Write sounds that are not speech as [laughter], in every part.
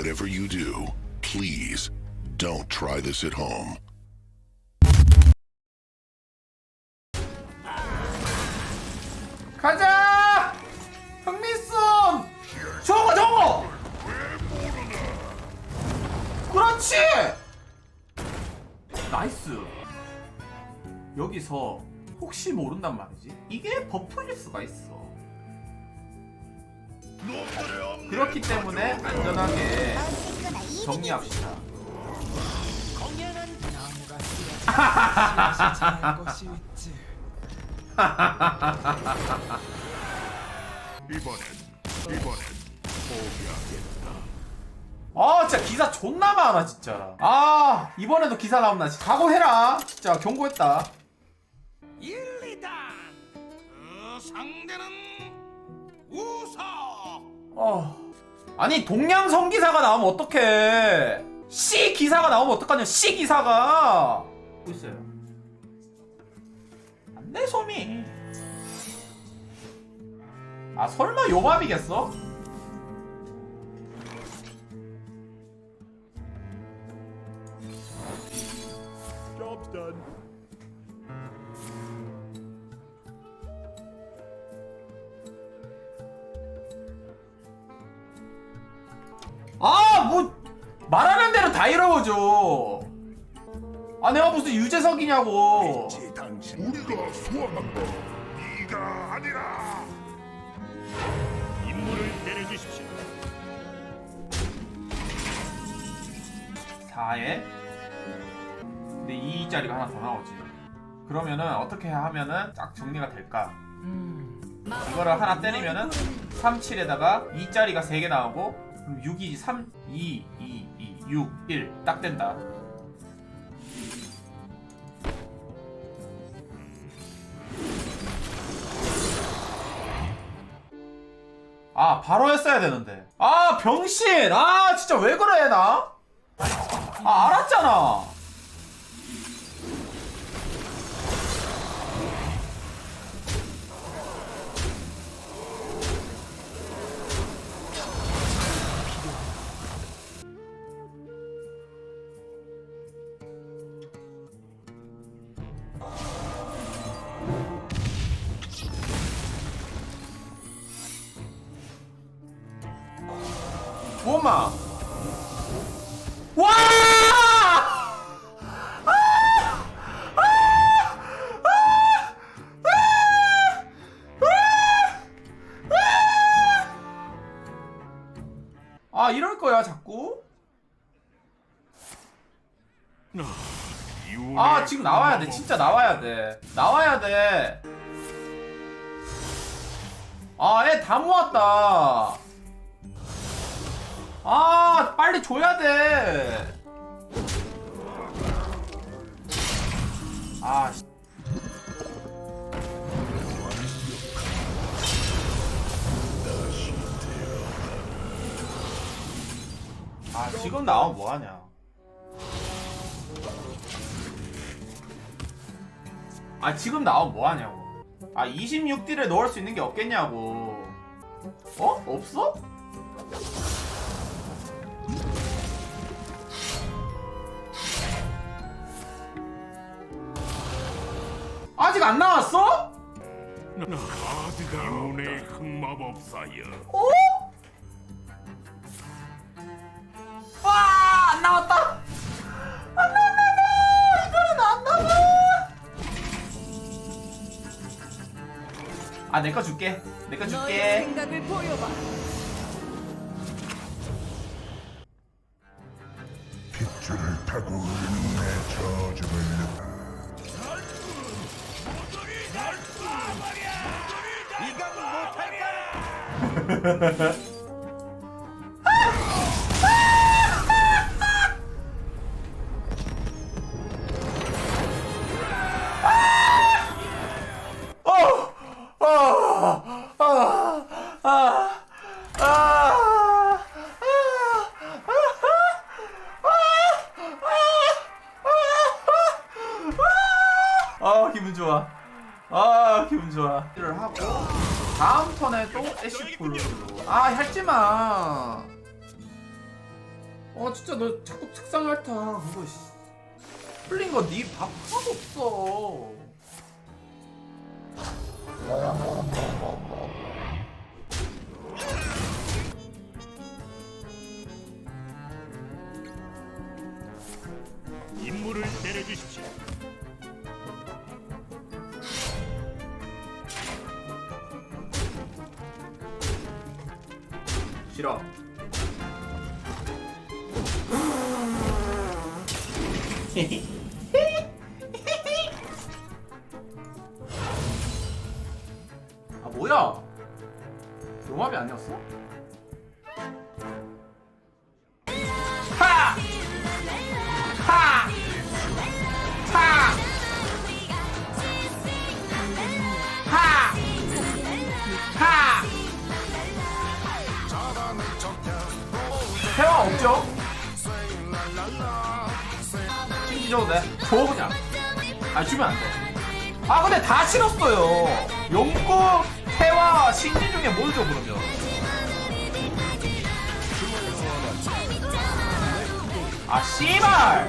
Whatever you do, please don't try this at home. 가자! 흥미쏜! 저거 저거! 그렇지! 나이스! 여기서 혹시 모른단 말이지? 이게 버프일 수가 있어. 그렇기 때문에 안전하게 정리합시다. 이번엔 이번엔 포기하겠다. 아 진짜 기사 존나 많아 진짜 아 이번에도 기사 나온다 각오해라 진짜 경고했다 1, 2단. 그 상대는. 어. 아니 동양 성 기사가 나오면 어떡해? C 기사가 나오면 어떡하냐 C 기사가. 보고 있어요. 안돼 소미. 아 설마 요밥이겠어? Job's done. 아, 뭐 말하는 대로 다 이루어져. 아, 내가 무슨 유재석이냐고. 지 당신 우리가 소환한다. 네가 아니라. 임무를 내려주십시오. 4에 근데 2짜리가 하나 더 나오지. 그러면은 어떻게 하면은 딱 정리가 될까? 이거를 하나 때리면은 3, 7에다가 2짜리가 3개 나오고 그럼 6이 3, 2, 2, 2, 6, 1 딱 된다. 아 바로 했어야 되는데 아 병신 아 진짜 왜 그래 나? 아 알았잖아 뭐마. 와! 아 이럴 거야 자꾸. 아 지금 나와야 돼. 진짜 나와야 돼. 나와야 돼아애 다 모았다 아 빨리 줘야 돼. 아. 씨. 아 지금 나오면 뭐하냐 아 지금 나오면 뭐하냐고 아 26딜을 넣을 수 있는 게 없겠냐고 어? 없어? 아직 안 나왔어? 이운의 흑마법사여. 어? 와, 안 나왔다. 안 나왔나 이거는 안 나와. 아, 내 거 줄게. 내 거 너의 줄게. 생각을 보여봐. 아, 기분 좋아. 아 기분 좋아. 를 하고 다음 턴에 또 애쉬 풀로. 아 할지 마. 어 진짜 너 자꾸 책상 핥아 그거 씨. 풀린 거네밥 하나도 없어 임무를 내려주십시오. 싫어 [laughs] 아 뭐야 용합이 아니었어? 대화 없죠? 줘도 돼? 줘 그냥. 아 주면 안 돼 아 근데 다 싫었어요. 용구, 태화, 신지 중에 뭘 줘 그러면? 아 씨발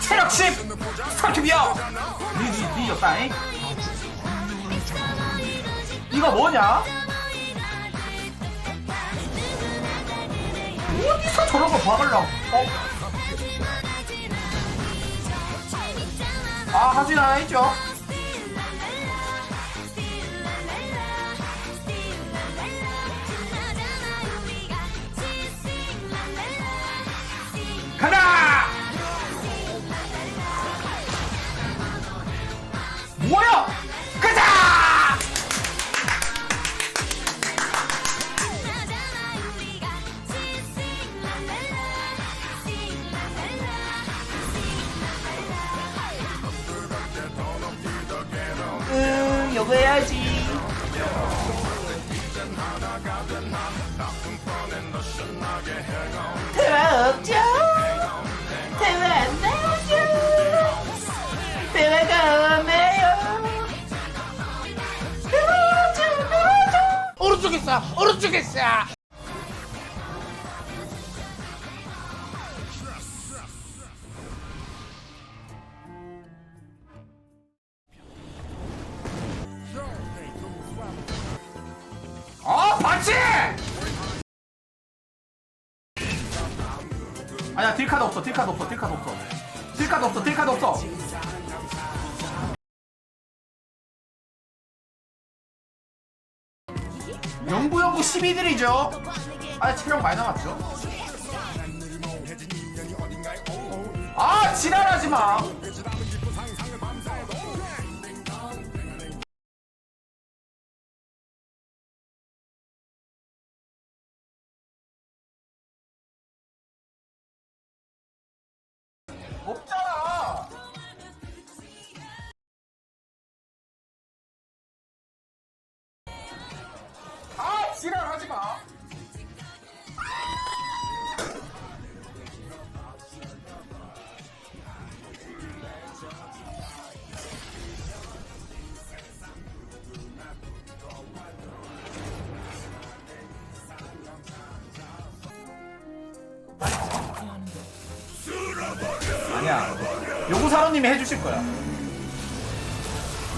체력 10! 스타트비어! 니지, 니졌다잉? 이거 뭐냐? 어디서 저런 거 박으려고? 어? 아, 하진 않았죠? 가자! 뭐야? 있어 오른쪽에 있어 아, 봤지? 아니야, 딜카드 없어, 딜카드 없어, 딜카드 없어. 딜카드 없어, 딜카드 없어. 12들이죠. 아, 체력 많이 남았죠. 아, 지랄하지 마. 마. 아니야. 요구 사원님이 해주실 거야.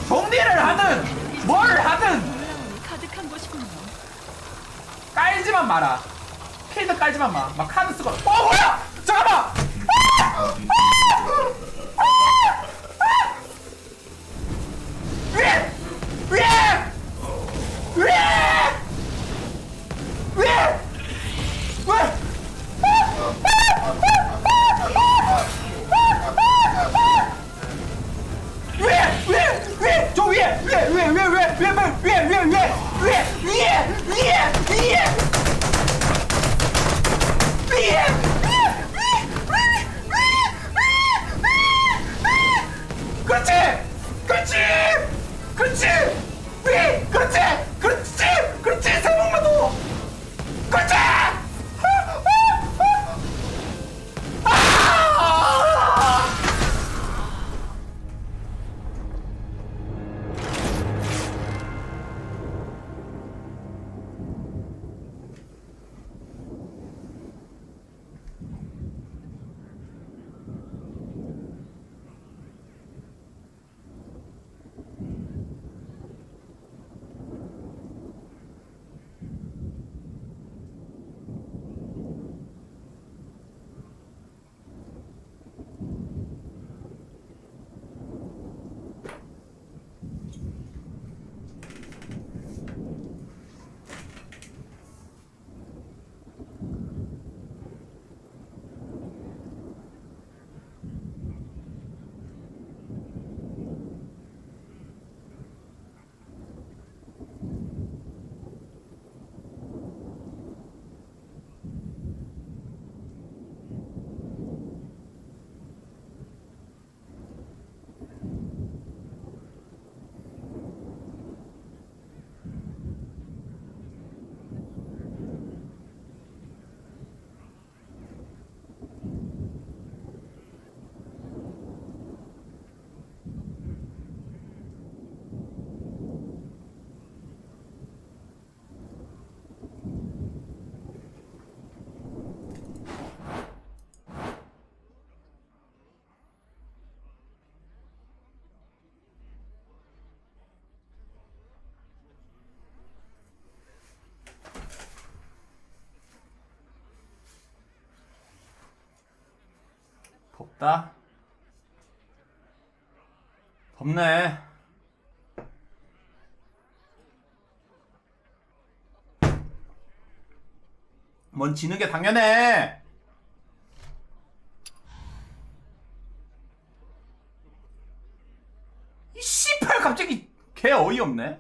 정리를 하든 뭘 하든. 깔지만 마라. 필드 깔지만 마. 막 카드 쓰고. 어 뭐야? 잠깐만. 아! 아! 아! 위에 위에 위에 위에 Hadi! 덥다. 덥네. 뭔 지는 게 당연해. 이 씨발 갑자기 개 어이없네.